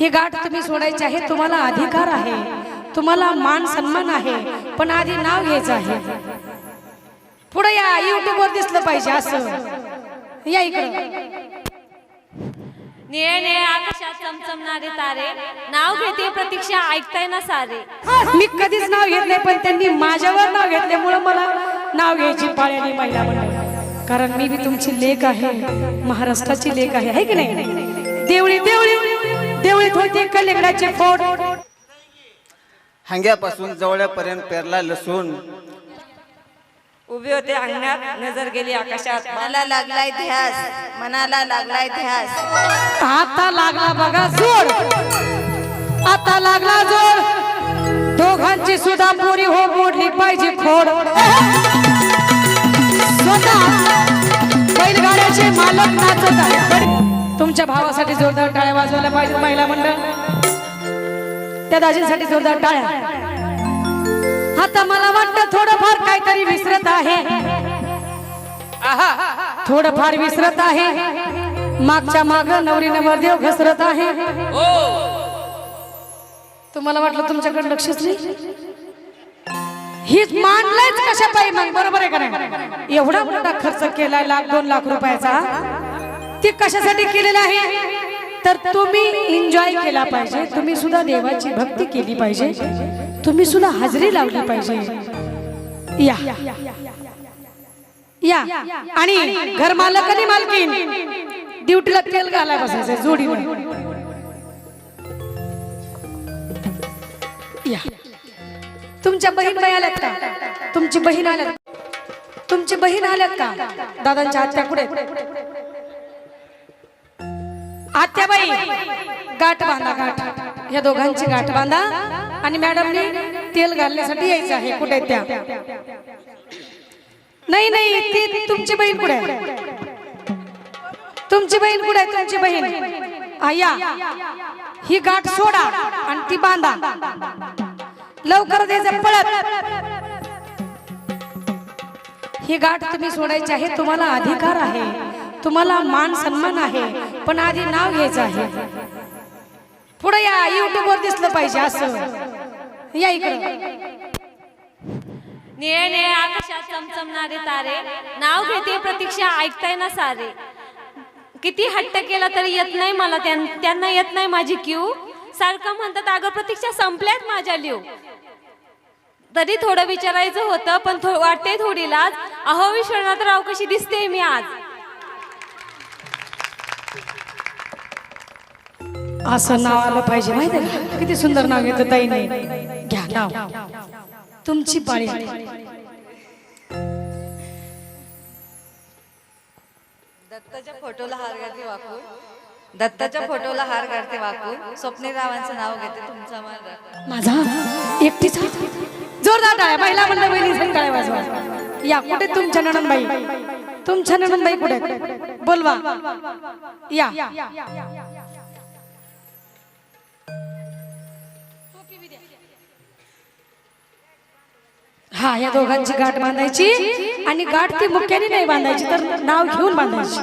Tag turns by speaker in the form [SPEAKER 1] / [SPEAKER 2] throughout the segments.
[SPEAKER 1] ही गाठ तुम्ही सोडायची आहे तुम्हाला अधिकार आहे तुम्हाला मान सन्मान आहे पण आधी नाव घ्यायचं आहे. पुढे या युट्यूब वर दिसलं पाहिजे असं. या इकडं.
[SPEAKER 2] निळे निळे आकाशात चमचमणारे तारे नाव घेते प्रतीक्षा ऐकताय ना सारे.
[SPEAKER 1] मी कधीच नाव घेत नाही पण त्यांनी माझ्यावर नाव घेतल्यामुळं मला नाव घ्यायची पाळी आली महिला मंडळ. कारण मी बी तुमची लेख आहे महाराष्ट्राची लेख आहे है की नाही? देवळी देवळी. होती कलिंगडाचे फोड.
[SPEAKER 3] हांग्यापासून जवळपर्यंत पेरला लसूण.
[SPEAKER 4] उभे होते अंगणात नजर गेली आकाशात.
[SPEAKER 5] मनाला लागलाय ध्यास मनाला लागलाय ध्यास
[SPEAKER 1] आता लागला बघा जोड आता लागला जोड दोघांची सुद्धा पुरी हो मोडली पाहिजे खोड. स्वतः बैलगाड्याचे मालक नाचत आहे तुमच्या भावासाठी जोरदार टाळ्या वाजवायला पाहिजे महिला मंडळ. त्या दाजींसाठी जोरदार टाळ्या. आता मला वाटतं थोडंफार काहीतरी विसरत आहे. थोडंफार विसरत आहे. मागच्या माग नवरी नवरदेव घसरत आहे. तुम्हाला वाटलं तुमच्याकडे लक्षच नाही? हीच मांडलंच कशा पायी मग? बरोबर आहे का नाही? एवढा मोठा खर्च केलाय लाख दोन लाख रुपयाचा. ती कशासाठी केलेला आहे? तर तुम्ही एन्जॉय केला पाहिजे. तुम्ही सुद्धा देवाची भक्ती केली पाहिजे. तुम्ही सुद्धा हजेरी लावली पाहिजे. या. या. आणि घर मालक आणि मालकीन ड्युटीला तेल घालाय बसायचं जोडी या. तुमच्या बहीण बाई आल्यात का? तुमची बहीण आल्यात तुमची बहीण आल्यात का? दादांच्या आत्या कुठे आत्याबाई गाठ बांधा गाठ. या दोघांची गाठ बांधा आणि मॅडमने तेल घालण्यासाठी यायचं आहे. कुठे आहेत त्या? नाही नाही ती तुमची बहीण कुठे तुमची बहीण कुठे आहे? तुमची बहीण. आया या ही गाठ सोडा आणि ती बांधा. लवकर द्यायचं पळत. ही गाठ तुम्ही सोडायची आहे तुम्हाला अधिकार आहे. तुम्हाला मान सन्मान आहे पण आधी नाव घ्यायचं आहे. पुढे या युट्यूब वर दिसलं पाहिजे असं. या इकडे.
[SPEAKER 2] निळे निळे आकाशात चमचमणारे तारे नाव घेते प्रतीक्षा ऐकताय ना सारे. किती हट्ट केला तरी येत नाही मला त्यां- त्यांना येत नाही माझी क्यू. सारखं म्हणतात अगं प्रतीक्षा संपल्यात माझ्या लिव. तरी थोडं विचारायचं होतं पण थो- वाटते थोडी लाज. अहो विश्वनाथराव कशी दिसते मी आज?
[SPEAKER 1] असं नाव आलं पाहिजे माहिती का? किती सुंदर नाव घेतं ताईने. घ्या नाव तुमची पाळी.
[SPEAKER 5] दत्ताच्या फोटोला हार घालते वाकून दत्ताच्या फोटोला हार घालते वाकून स्वप्नील रावांचं नाव घेते तुमचा मान राखून.
[SPEAKER 1] माझा? एकटीचा? जोरदार टाळ्या. महिला मंडळ बहिणी टाळ्या वाजवा. या कुठे तुमच्या नणनबाई तुमच्या नणनबाई कुठे? बोलवा. या. हा या दोघांची गाठ बांधायची आणि गाठ ती मुख्याने नाही बांधायची तर नाव घेऊन बांधायची.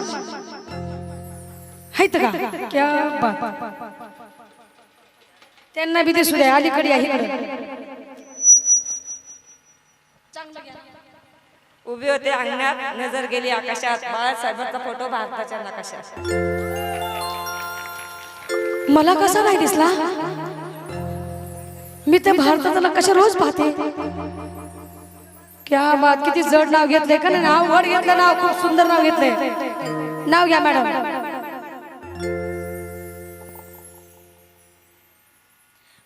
[SPEAKER 1] हायत का? क्या त्यांना बी दिसू द्या अलीकडे इकडे.
[SPEAKER 4] उभे होते अंगणात नजर गेली आकाशात. बाळासाहेबांचा फोटो भारताच्या नकाशात.
[SPEAKER 1] मला कसा नाही दिसला? मी तर भारताला कशा रोज पाहते? क्या बात किती जड नाव घेतलंय का नाही? नाव वड घेतलं नाव खूप सुंदर नाव घेतलंय. नाव घ्या मॅडम.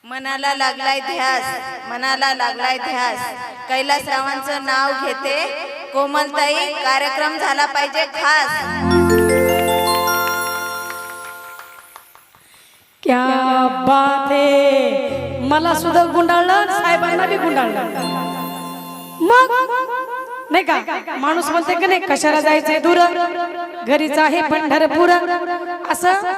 [SPEAKER 5] मनाला लागलाय ध्यास मनाला लागलाय ध्यास. कैलासरावांचं नाव घेते कोमलताई कार्यक्रम झाला पाहिजे खास.
[SPEAKER 1] क्या बात आहे मला सुद्धा गुंडाळलं साहेबांना बी गुंडाळलं. मग? नाही का? माणूस म्हणते की नाही कशाला जायचंय दूर? घरीच आहे पंढरपूर. असं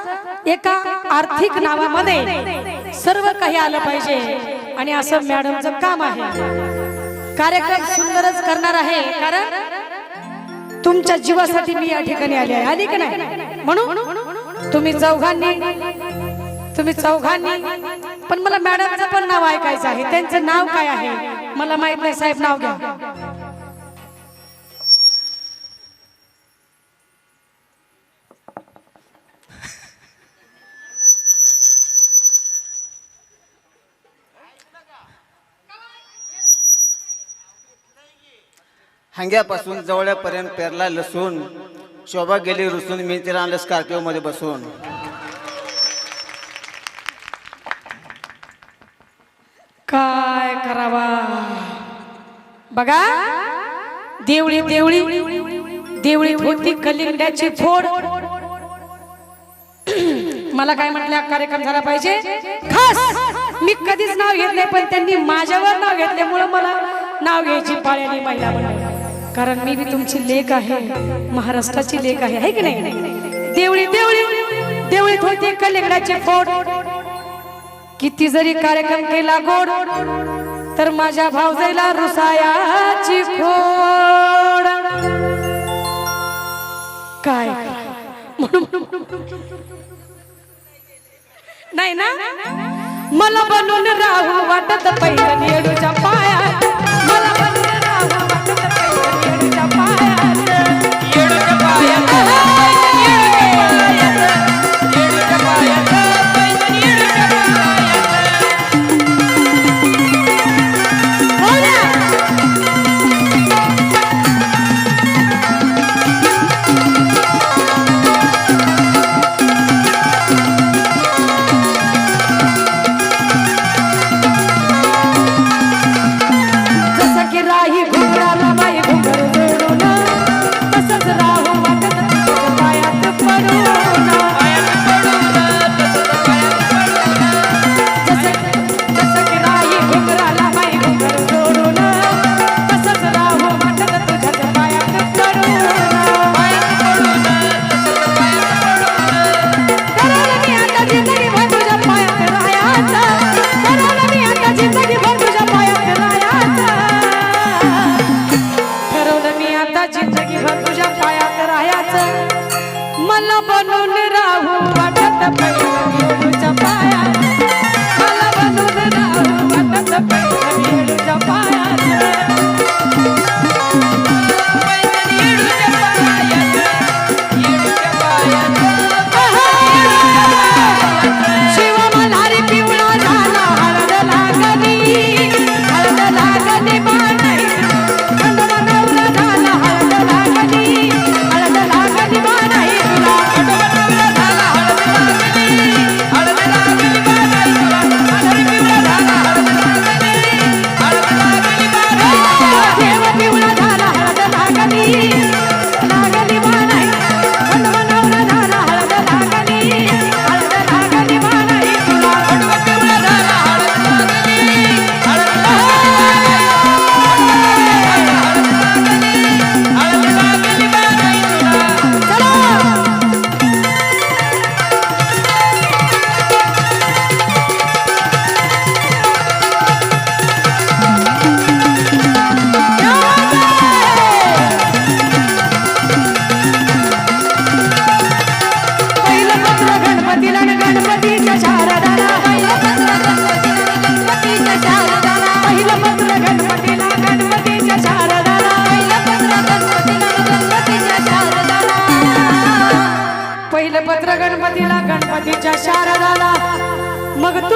[SPEAKER 1] एका आर्थिक नावामध्ये सर्व काही आलं पाहिजे. आणि असं मॅडमचं काम आहे. कार्यक्रम सुंदरच करणार आहे. कारण तुमच्या जीवासाठी मी या ठिकाणी आली आहे. आली की नाही? म्हणून तुम्ही चौघांनी तुम्ही चौघांनी पण मला मॅडमचं पण नाव ऐकायचं आहे. त्यांचं नाव काय आहे? मला माहीत नाही. साहेब नाव घ्या.
[SPEAKER 3] हांग्यापासून जवळपर्यंत पेरला लसूण. शोभा गेली रुसून मी तिला आणलं स्कॉर्पिओ मध्ये बसून
[SPEAKER 1] काय करावा. बघा देवळी देवळी देवळी होती कलिंगड्याची फोड. मला काय म्हटलं कार्यक्रम झाला पाहिजे? खास. मी कधीच नाव घेत नाही पण त्यांनी माझ्यावर नाव घेतल्यामुळं मला नाव घ्यायची पाळी महिला म्हणून कारण मी बी तुमची लेख आहे महाराष्ट्राची लेख आहे की नाही? देवळी देवळी देवळीत होती कलिंगडाची फोड. किती जरी कार्यक्रम केला गोड तर माझ्या भावजाईला रुसायाची खोड. काय? म्हणून नाही ना? मला बनून राहू वाटत पैठण येडूच्या पायात.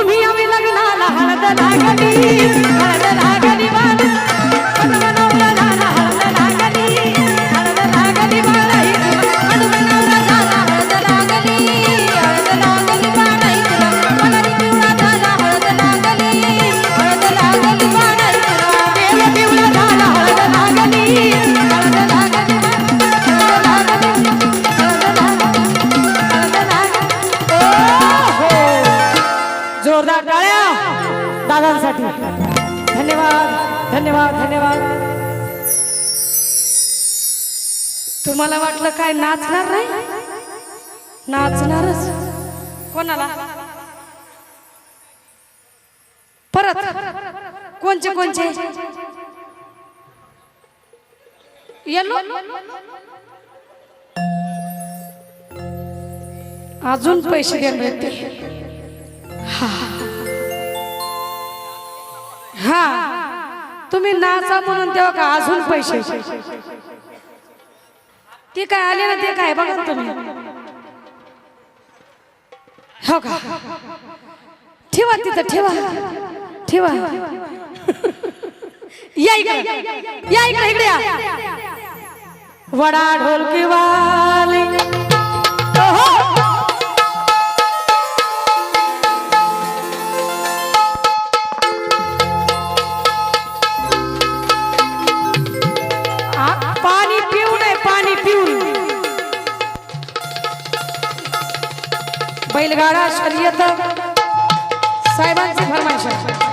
[SPEAKER 1] तुम्ही आम्ही लग्नाला हळद लागली हळद लागली बाण जोरदार टाळ्या. दादांसाठी. धन्यवाद धन्यवाद धन्यवाद. तुम्हाला वाटलं काय नाचणार नाही? नाचणारच. कोणाला? परत. कोणचे कोणचे? येलो? अजून पैसे देणार आहेत हा. तुम्ही नाचा म्हणून तेव्हा का अजून पैसे? ते काय आले ना ते काय बघा तुम्ही. हो का? ठेवा तिथं ठेवा ठेवा. या इकडे. इकडे वडा ढोलकी वाली. बैलगाडा शर्यत साहेबांची फरमाईश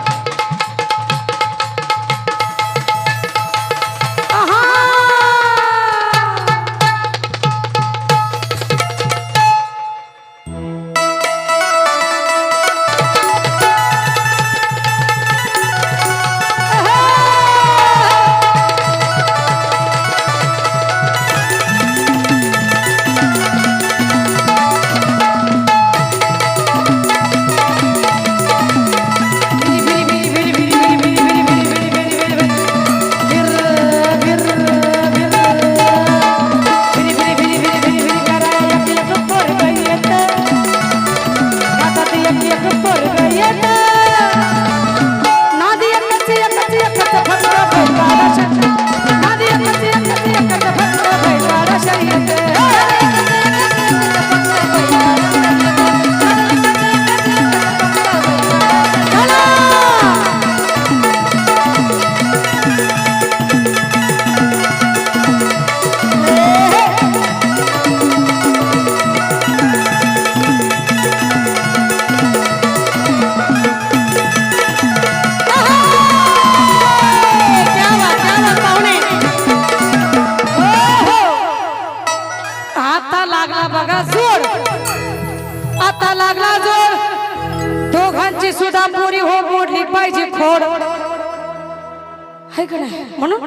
[SPEAKER 1] आहे का नाही म्हणून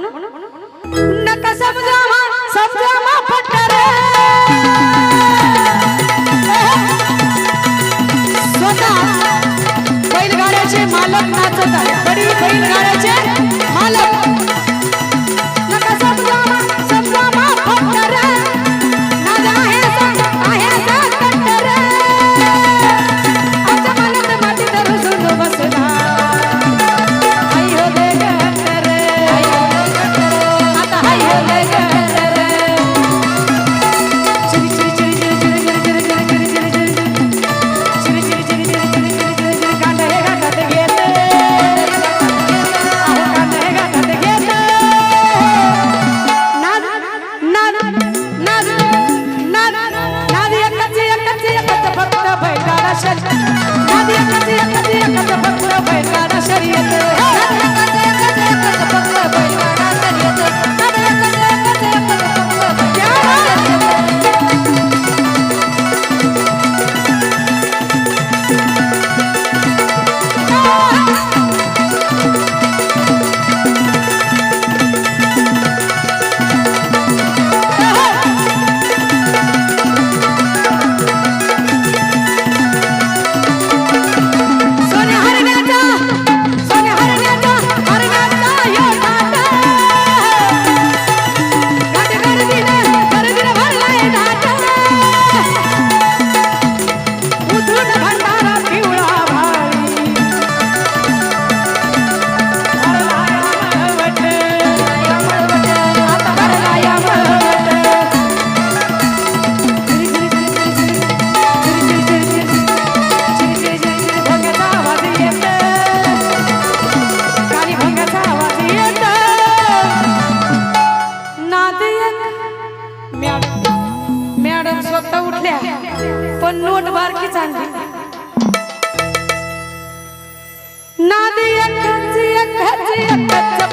[SPEAKER 1] नका समजा समजा स्वतः बैलगाड्याचे मालक नाचत आहे. बडी बैलगाड्याचे मालक. نادي يا كتي يا كتي يا